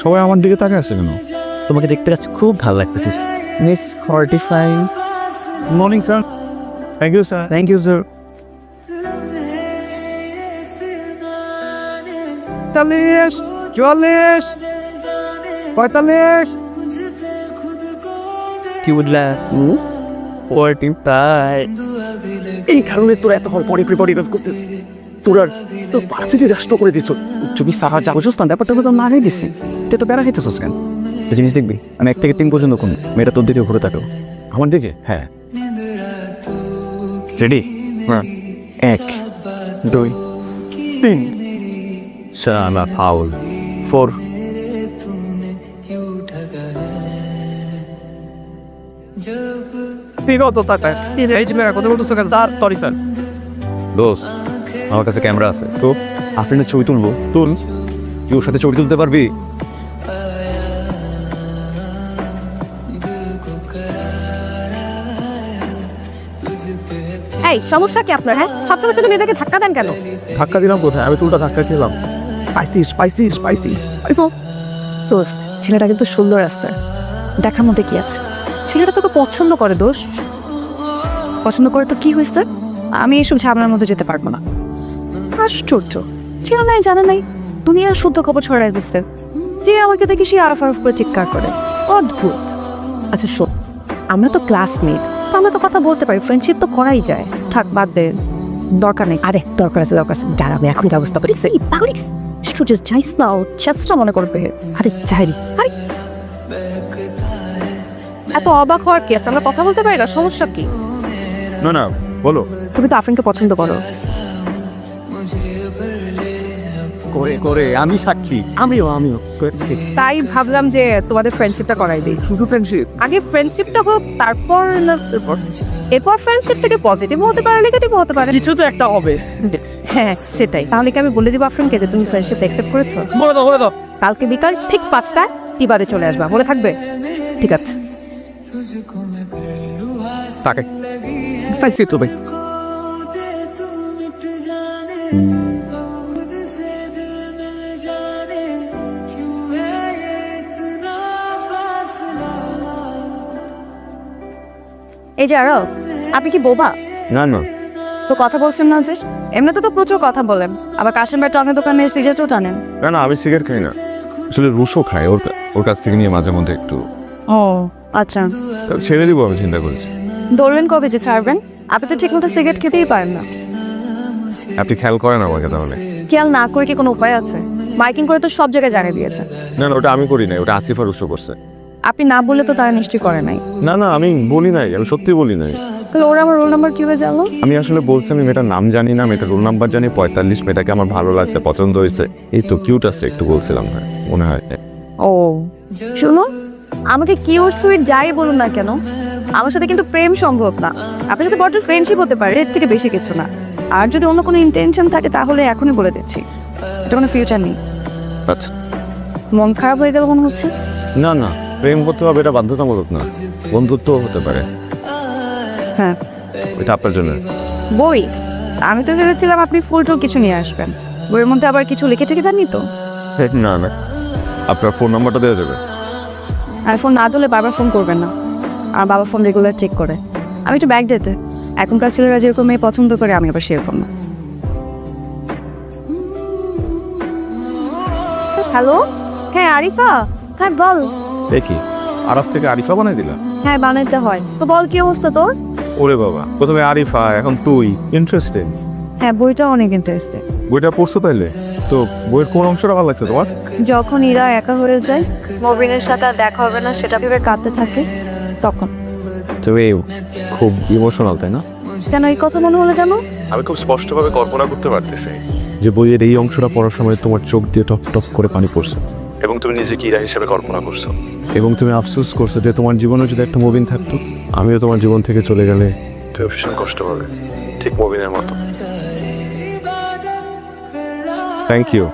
সবাই আমার দিকে তাকে আছে কেন? তোমাকে দেখতে কাছে খুব ভালো লাগতেছে। Miss forty five morning sir thank you sir thank you sir তেতাল্লিশ চুয়াল্লিশ পঁয়তাল্লিশ। কি বুঝলা? ফর্টি ফাইভ এই কারণে তোরা এতক্ষণ পরে প্রিপারি করতেছিস। তোরা তো ভার্সিটি রাষ্ট্র করে দিছ। তুমি সারা যাবছস না ব্যাপারটা তো না খাই দিচ্ছি। তুই তো বেড়া খাইতেছিস কেন? জিনিস দেখবি আমি এক থেকে তিন পর্যন্ত কোন মেয়েটা তোর দিকে ঘুরে থাকো আমার দিকে? হ্যাঁ। রেডি হ্যাঁ। এক দুই তিন। শালা ফাউল। ফোর বিগত টাকা এই যে মেয়েরা কথা বলতেছো কেন? Sir sorry sir. দোস্ত আমার কাছে ক্যামেরা আছে। তো আফরিনের ছবি তুলবো। তুল। তুই ওর সাথে ছবি তুলতে পারবি? এই সমস্যা কি আপনার হ্যাঁ? সবসময় শুধু মেয়েদেরকে ধাক্কা দেন কেন? ধাক্কা দিলাম কোথায়? আমি তুলটা ধাক্কা খেলাম। স্পাইসি স্পাইসি স্পাইসি দোস্ত ছেলেটা কিন্তু সুন্দর আছে। দেখার মধ্যে কি আছে? ছেলেটা তোকে পছন্দ করে দোষ পছন্দ করে তো কি হয়েছে? আমি এসব ঝামেলার মধ্যে যেতে পারব না। আশ্চর্য। নাই জানা নাই। দুনিয়ার শুদ্ধ খবর ছড়াই দিচ্ছে। যে আমাকে দেখি সে আরফ আরফ করে চিৎকার করে। অদ্ভুত। আচ্ছা শোন আমরা তো ক্লাসমেট আমরা তো কথা বলতে পারি। ফ্রেন্ডশিপ তো করাই যায়। থাক বাদ দে। দরকার নেই। আরে দরকার আছে দরকার আছে। দাঁড়াবে এখন ব্যবস্থা করি। সেই পাগলিক স্টুডিও যাইস না ও চেষ্টা মনে করবে। আরে যাই আরে। এত অবাক হওয়ার কি আছে? আমরা কথা বলতে পারি না সমস্যা কি? না না বলো। তুমি তো আফরিনকে পছন্দ করো। করে করে। আমি সাক্ষী। আমিও আমিও। তাই ভাবলাম যে তোমাদের ফ্রেন্ডশিপটা করাই দিই। শুধু ফ্রেন্ডশিপ আগে ফ্রেন্ডশিপটা হোক তারপর না এরপর এরপর ফ্রেন্ডশিপ থেকে পজিটিভ হতে পারে নেগেটিভ হতে পারে। কিছু তো একটা হবে। হ্যাঁ সেটাই। তাহলে কি আমি বলে দিব আফরিনকে যে তুমি ফ্রেন্ডশিপ অ্যাকসেপ্ট করেছ? বলে দাও বলে দাও। কালকে বিকাল ঠিক পাঁচটায় তিবাদে চলে আসবা। মনে থাকবে? ঠিক আছে। তাকে। স্পাইসি তো ভাই এই যে আরও আপনি কি বোবা? না না। তো কথা বলছেন না যে এমনিতে তো প্রচুর কথা বলেন আবার কাশেম ভাই টঙের দোকানে সিগারেটও টানেন। না না আমি সিগারেট খাই না। আসলে রুশো খাই ওর ওর কাছ থেকে নিয়ে মাঝে মধ্যে একটু ও আচ্ছা। তা ছেড়ে দিব আমি চিন্তা করেছি। দৌড়বেন কবে যে ছাড়বেন? আপনি তো ঠিক মতো সিগারেট খেতেই পারেন না। আপনি খেয়াল করেন আমাকে তাহলে। খেয়াল না করে কি কোনো উপায় আছে? মাইকিং করে তো সব জায়গায় জানিয়ে দিয়েছে। না না ওটা আমি করি না ওটা আসিফ আসিফা রুশো করছে। আপনি না বললে তো তারা নিশ্চয়ই করে নাই। না না আমি বলি নাই আমি সত্যি বলি নাই। তাহলে ওরা আমার রোল নাম্বার কীভাবে জানলো? আমি আসলে বলছি আমি মেয়েটার নাম জানি না মেয়েটার রোল নাম্বার জানি পঁয়তাল্লিশ মেয়েটাকে আমার ভালো লাগছে পছন্দ হয়েছে। এই তো কিউট আছে একটু বলছিলাম হ্যাঁ মনে হয়। ও শুনুন আমাকে কিউট সুইট যাই বলুন না কেন আমার সাথে কিন্তু প্রেম সম্ভব না। আপনার সাথে বড় ফ্রেন্ডশিপ হতে পারে এর থেকে বেশি কিছু না। আর যদি অন্য কোনো ইন্টেনশন থাকে তাহলে এখনই বলে দিচ্ছি। এটা কোনো ফিউচার নেই। আচ্ছা। মন খারাপ হয়ে গেল মনে হচ্ছে? না না প্রেম করতে হবে এটা বাধ্যতামূলক না। বন্ধুত্ব হতে পারে। হ্যাঁ। এটা আপনার জন্য। বই? আমি তো ভেবেছিলাম আপনি ফুল টুল কিছু নিয়ে আসবেন। বইয়ের মধ্যে আবার কিছু লিখে টেকে দেননি তো? না না। আপনার ফোন নাম্বারটা দেওয়া যাবে। আর ফোন না দিলে বারবার ফোন করবেন না। আর বাবা ফোন রেগুলার চেক করে। আমি একটু ব্যাগ দিতে। এখনকার ছেলেরা যেরকম মেয়ে পছন্দ করে আমি আবার সেরকম না। হ্যালো? হ্যাঁ আরিফা। হ্যাঁ বল। দেখি আরফ থেকে আরিফা বানাই দিলা? হ্যাঁ বানাইতে হয়। তো বল কি অবস্থা তোর? ওরে বাবা প্রথমে আরিফা এখন তুই। ইন্টারেস্টিং হ্যাঁ বইটা অনেক ইন্টারেস্টেড বইটা পড়ছো তাইলে? তো বইয়ের কোন অংশটা ভালো লাগছে তোমার? যখন ইরা একা হয়ে যায় মবিনের সাথে আর দেখা হবে না সেটা ভেবে কাঁদতে থাকে তখন। তুমি খুব ইমোশনাল তাই না? কেন এই কথা মনে হলো কেন? আমি খুব স্পষ্টভাবে কল্পনা করতে পারতেছি। যে বইয়ের এই অংশটা পড়ার সময় তোমার চোখ দিয়ে টপ টপ করে পানি পড়ছে। এবং তুমি নিজেকে ইরা হিসেবে কল্পনা করছ। এবং তুমি আফসোস করছ যে তোমার জীবনে যদি একটা মুভিন থাকতো আমিও তোমার জীবন থেকে চলে গেলে। তুমি ভীষণ কষ্ট পাবে ঠিক মুভিনের মতো। থ্যাংক ইউ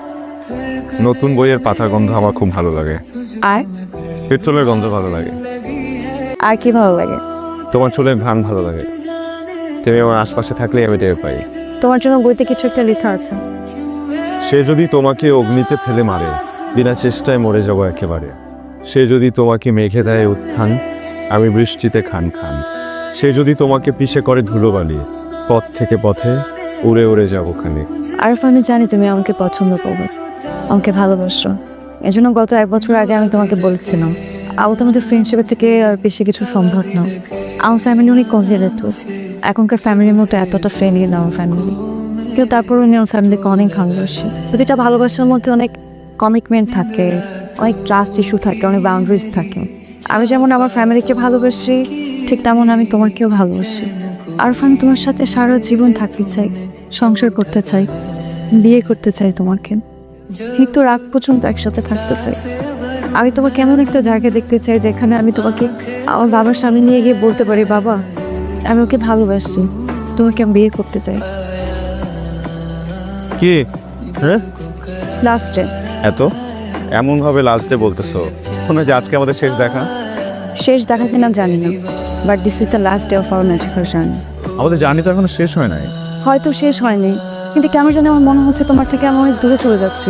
নতুন বইয়ের পাতার গন্ধ আমার খুব ভালো লাগে। আর? পেট্রোলের গন্ধ ভালো লাগে। আর কি ভালো লাগে? তোমার চুলের ঘ্রাণ ভালো লাগে। তুমি আমার আশপাশে থাকলেই আমি টের পাই। তোমার জন্য বইতে কিছু একটা লেখা আছে। সে যদি তোমাকে অগ্নিতে ফেলে মারে বিনা চেষ্টায় মরে যাব একেবারে। সে যদি তোমাকে মেঘে দেয় উত্থান, আমি বৃষ্টিতে খান খান। সে যদি তোমাকে পিষে করে ধুলোবালি, পথ থেকে পথে উড়ে উড়ে যাব খানে। আরফ, আমি জানি তুমি আমাকে পছন্দ করবে, আমাকে ভালোবাসো। এজন্য গত এক বছর আগে আমি তোমাকে বলেছিলাম, আবু তোমাদের ফ্রেন্ডশিপের থেকে আর বেশি কিছু সম্ভব না। আমার ফ্যামিলি অনেক কনজিডারেটিভ এখনকার ফ্যামিলির মতো এতটা ফ্রেন্ডলি না আমার ফ্যামিলি কিন্তু তারপরে উনি আমার ফ্যামিলিকে অনেক ভালোবাসি। প্রতিটা ভালোবাসার মধ্যে অনেক কমিটমেন্ট থাকে অনেক ট্রাস্ট ইস্যু থাকে অনেক বাউন্ডারিজ থাকে। আমি যেমন আমার ফ্যামিলিকে ভালোবাসি ঠিক তেমন আমি তোমাকেও ভালোবাসি। আর আমি তোমার সাথে সারা জীবন থাকতে চাই সংসার করতে চাই বিয়ে করতে চাই তোমাকে। মৃত্যুর রাগ পর্যন্ত একসাথে থাকতে চাই। আমি তোমাকে এমন একটা জায়গা দেখতে চাই যেখানে আমি তোমাকে আমার বাবার সামনে নিয়ে গিয়ে বলতে পারি বাবা আমি ওকে ভালোবাসি তোমাকে আমি বিয়ে করতে চাই। কি? হ্যাঁ? লাস্টে এত? এমন ভাবে লাস্টে বলতেছো। মনে হয় যে আজকে আমাদের শেষ দেখা। শেষ দেখা কিনা জানি না but this is the last day of our journey আমাদের জার্নি তো এখনও শেষ হয় নাই। হয়তো শেষ হয়নি কিন্তু কেমন জানি আমার মনে হচ্ছে তোমার থেকে আমি অনেক দূরে চলে যাচ্ছি।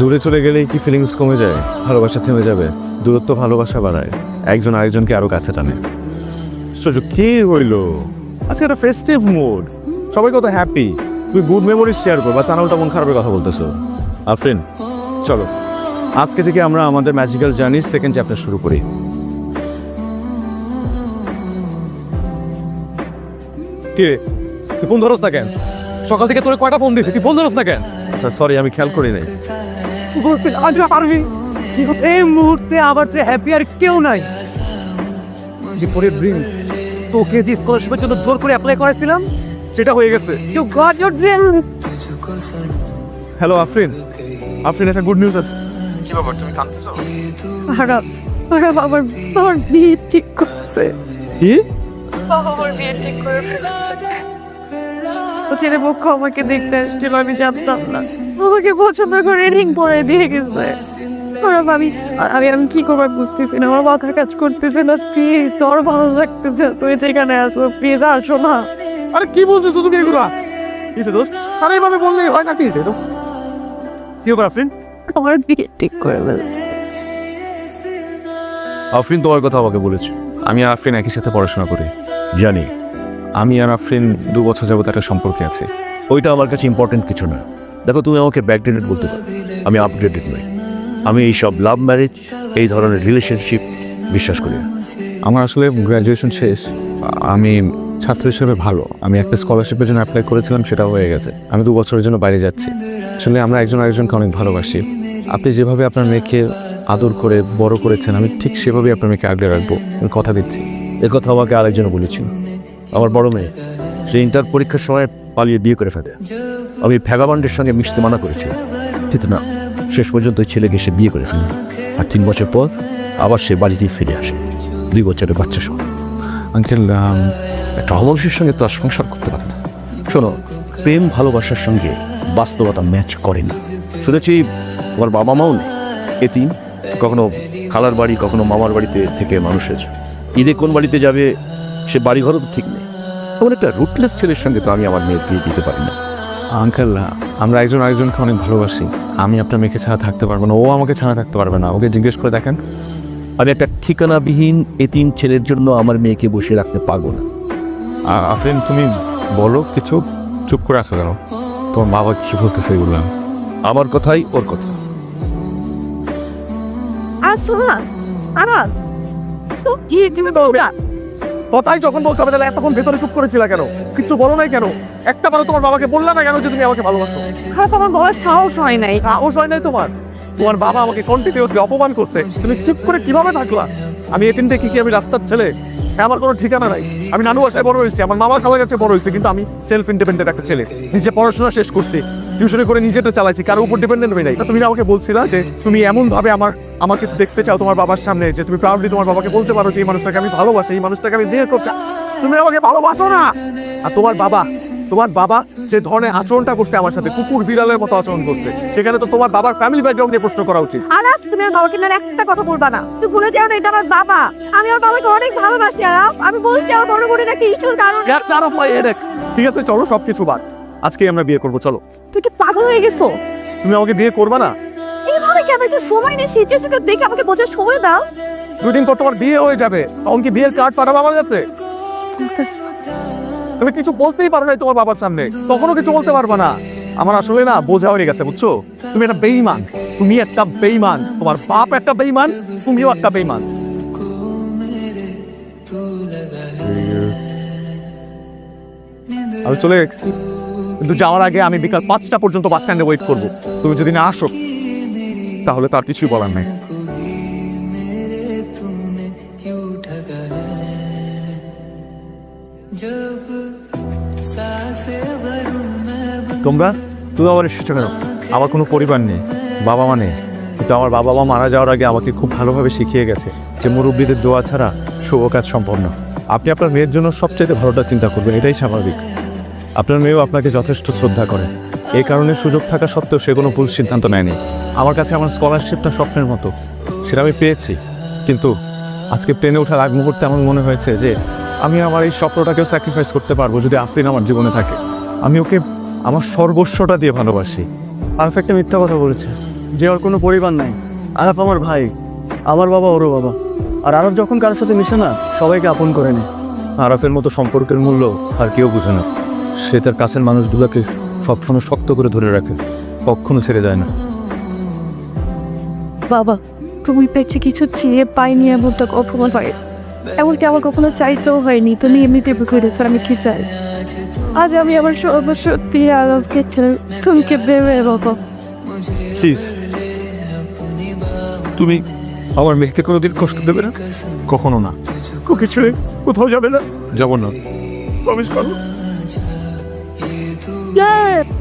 দূরে চলে গেলেই কি ফিলিংস কমে যায়? ভালোবাসা থেমে যাবে দূরত্ব ভালোবাসা বাড়ায় একজন আরেকজনকে আরও কাছে টানে। সুযোগ কি হইল? আজকে একটা ফেস্টিভ মুড সবাই কত হ্যাপি তুই গুড মেমোরিজ শেয়ার করবা তা না উল্টা মন খারাপের কথা বলতেছো। আফরিন চলো। আজকে থেকে আমরা আমাদের ম্যাজিক্যাল জার্নির সেকেন্ড চ্যাপ্টার শুরু করি। কি রে? তুই ফোন ধরস না কেন? সকাল থেকে তোরে কয়টা ফোন দিয়েছি তুই ফোন ধরস না কেন? আচ্ছা সরি আমি খেয়াল করি নাই। আজ পারবি? এই মুহূর্তে আবার যে হ্যাপি আর কেউ নাই। ত্রিপুরের ড্রিমস তোকে যে স্কলারশিপের জন্য জোর করে অ্যাপ্লাই করেছিলাম সেটা হয়ে গেছে। You got your dream hello Afrin. Afrin একটা গুড নিউজ আছে। কি ব্যাপার তুমি কাঁদতেছো? আরাফ আরাফ আমার আমার বিয়ে ঠিক করছে। কি? আমার বিয়ে ঠিক করে ফেলছে। ও ছেলে পক্ষ আমাকে দেখতে আসছিল আমি জানতাম না। আমাকে পছন্দ করে রিং পরে দিয়ে গেছে। আমি আমি আমি কি করবার বুঝতেছি না। আমার মাথা কাজ করতেছে না প্লিজ তোর ভালো লাগতেছে তুই যেখানে আসো প্লিজ আসো না। আরে কি বলতেছো তুমি এগুলা? দোস্ত? আরে এভাবে বললেই হয় নাকি? তো। কি ব্যাপার আফরিন? আমার বিয়ে ঠিক করে আফরিন তোমার কথা আমাকে বলেছে। আমি আর আফরিন একই সাথে পড়াশোনা করি। জানি। আমি আর আফরিন দু বছর যাবত একটা সম্পর্কে আছে। ওইটা আমার কাছে ইম্পর্টেন্ট কিছু না। দেখো তুমি আমাকে ব্যাকডেটেড বলতে পারো। আমি আপডেটেড নই। আমি এই সব লাভ ম্যারেজ এই ধরনের রিলেশনশিপ বিশ্বাস করি না। আমার আসলে গ্র্যাজুয়েশন শেষ। আমি ছাত্র হিসেবে ভালো। আমি একটা স্কলারশিপের জন্য অ্যাপ্লাই করেছিলাম সেটা হয়ে গেছে। আমি দু বছরের জন্য বাইরে যাচ্ছি। আসলে আমরা একজন আরেকজনকে অনেক ভালোবাসি। আপনি যেভাবে আপনার মেয়েকে আদর করে, বড় করেছেন, আমি ঠিক সেভাবেই আপনার মেয়েকে আগলে রাখব। আমি কথা দিচ্ছি। এ কথা আমাকে আরেকজন বলেছিল। আমার বড় মেয়ে, সে ইন্টার পরীক্ষার সময় পালিয়ে বিয়ে করে ফেলে। আমি ফ্যাগাবান্ডের সঙ্গে মিশতে মানা করেছি কিন্তু না। শেষ পর্যন্ত ওই ছেলেকে সে বিয়ে করে ফেলল আর তিন বছর পর আবার সে বাড়িতেই ফিরে আসে। দুই বছরের বাচ্চা সহ আঙ্কেল একটা অমানুষের সঙ্গে তো আর সংসার করতে পারে না। শোনো প্রেম ভালোবাসার সঙ্গে বাস্তবতা ম্যাচ করে না। শুনেছি আমার বাবা মাও নেই। এতিম কখনো খালার বাড়ি কখনো মামার বাড়িতে থেকে মানুষ হয়েছে। ঈদে কোন বাড়িতে যাবে সে বাড়ি ঘরও তো ঠিক নেই। এমন একটা রুটলেস ছেলের সঙ্গে তো আমি আমার মেয়ের বিয়ে দিতে পারি না। আঙ্কেল আমরা একজন আরেকজনকে অনেক ভালোবাসি। আমি আপনার মেয়েকে ছাড়া থাকতে পারব না। ও আমাকে ছাড়া থাকতে পারবে না। ওকে জিজ্ঞেস করে দেখেন। আমি একটা ঠিকানাবিহীন এতিম ছেলের জন্য আমার মেয়েকে বসে রাখতে পারব না। আফরিন তুমি বলো কিছু চুপ করে আসো কেন? তোমার মা বাবা কি বলতেছে এগুলো? আমার কথাই ওর কথা। কি তুমি বলবে কথাই যখন বলতে হবে তাহলে এতক্ষণ ভেতরে চুপ করেছিল কেন? কিচ্ছু বলো নাই কেন? একটা বারো তোমার বাবাকে বললা না কেন যে তুমি আমাকে ভালোবাসো? খারাপ আমার বলার সাহস হয় নাই। সাহস হয় নাই তোমার? তোমার বাবা আমাকে কন্টিনিউসলি অপমান করছে। তুমি চুপ করে কীভাবে থাকলা? আমি এতিম দেখি কি আমি রাস্তার ছেলে? হ্যাঁ, আমার কোনো ঠিকানা নাই। আমি নানু বাসায় বড় হয়েছি, আমার মামা খালার কাছে বড় হয়েছে, কিন্তু আমি সেলফ ইন্ডিপেন্ডেন্ট একটা ছেলে। নিজে পড়াশোনা শেষ করছি টিউশনে করে নিজেটা চালাইছি, কারও উপর ডিপেন্ডেন্ট হয়ে নাই। তুমি আমাকে বলছিলা যে তুমি এমনভাবে আমার, আমাকে দেখতে চাও তোমার বাবার সামনে, যে তুমি প্রাউডলি তোমার বাবাকে বলতে পারো যে এই মানুষটাকে আমি ভালোবাসি, এই মানুষটাকে আমি দিয়ে করতে তুমি আমাকে ভালোবাসো না। আর তোমার বাবা তোমার বাবা যে ধরনের আচরণটা করছে আমার সাথে কুকুর বিড়ালের মতো আচরণ করছে। সেখানে তো তোমার বাবার ফ্যামিলি ব্যাকগ্রাউন্ড নিয়ে প্রশ্ন করা উচিত। আরাফ তুমি আমার বাবাকে না একটা কথা বলবা না। তুই ভুলে যাও না এটা আমার বাবা। আমি আমার বাবাকে অনেক ভালোবাসি আরাফ। আমি বলছি আমার বড় বোনের একটা ইস্যুর কারণ of my headache. ঠিক আছে চলো সবকিছু বাদ। আজকেই আমরা বিয়ে করব চলো। তুই কি পাগল হয়ে গেছো? তুমি আমাকে বিয়ে করবে না? এইভাবে কেন একটু সময় নিয়ে সিটে দেখে আমাকে বোঝার সময় দাও? দুই দিন পর তোমার বিয়ে হয়ে যাবে। তখন কি বিয়ের কার্ড পাঠাবো আমার কাছে? তুমি কিছু বলতেই পারো না তোমার বাবার সামনে। তখনও কিছু বলতে পারবে না। আমার আসলে না বোঝা হয়ে গেছে, বুঝছ? তুমি একটা বেইমান তুমি একটা বেইমান তোমার বাপ একটা বেইমান তুমিও একটা বেইমান আমি চলে গেছি, কিন্তু যাওয়ার আগে আমি বিকাল পাঁচটা পর্যন্ত বাস স্ট্যান্ডে ওয়েট করব। তুমি যদি না আসো, তাহলে তার কিছুই বলার নেই। তোমরা? তুমি আবার এসেছ কেন আমার কোনো পরিবার নেই, বাবা মা নেই। কিন্তু আমার বাবা মা মারা যাওয়ার আগে আমাকে খুব ভালোভাবে শিখিয়ে গেছে যে মুরব্বীদের দোয়া ছাড়া শুভ কাজ সম্পন্ন আপনি আপনার মেয়ের জন্য সবচেয়ে ভালোটা চিন্তা করবেন, এটাই স্বাভাবিক। আপনার মেয়েও আপনাকে যথেষ্ট শ্রদ্ধা করে। এই কারণে সুযোগ থাকা সত্ত্বেও সে কোনো ভুল সিদ্ধান্ত নেয়নি। আমার কাছে আমার স্কলারশিপটা স্বপ্নের মতো, সেটা আমি পেয়েছি। কিন্তু আজকে প্লেনে ওঠার আগ মুহূর্তে আমার মনে হয়েছে যে আমি আমার এই স্বপ্নটাকেও স্যাক্রিফাইস করতে পারব যদি আফরিন আমার জীবনে থাকে। আমি ওকে আমার সর্বস্বটা দিয়ে ভালোবাসি। আরফ একটা মিথ্যা কথা বলেছে। যে ওর কোনো পরিবার নাই। আরফ আমার ভাই। আমার বাবা ওরও বাবা। আর আরফ যখন কারোর সাথে মিশে না সবাইকে আপন করে নেয়। আরফের মতো সম্পর্কের মূল্য আর কেউ বুঝে না। সে তার কাছের মানুষগুলোকে সবসময় শক্ত করে ধরে রাখে। কখনো ছেড়ে যায় না। বাবা তুমি পেয়েছে কিছু চেয়ে পাইনি এমনটা অপমান হয়। এমনকি আমার কখনো চাইতেও হয়নি। তুমি এমনিতে বুকে আমি কি চাই? আজ আমি আমার সর্বশক্তি আরবকে থমকে দেবে বাবা প্লিজ তুমি আমার মেয়েকে কোনোদিন কষ্ট দেবে না? কখনো না। ওকে ছেড়ে কোথাও যাবে না। যাব না। প্রমিস করো। Yeah.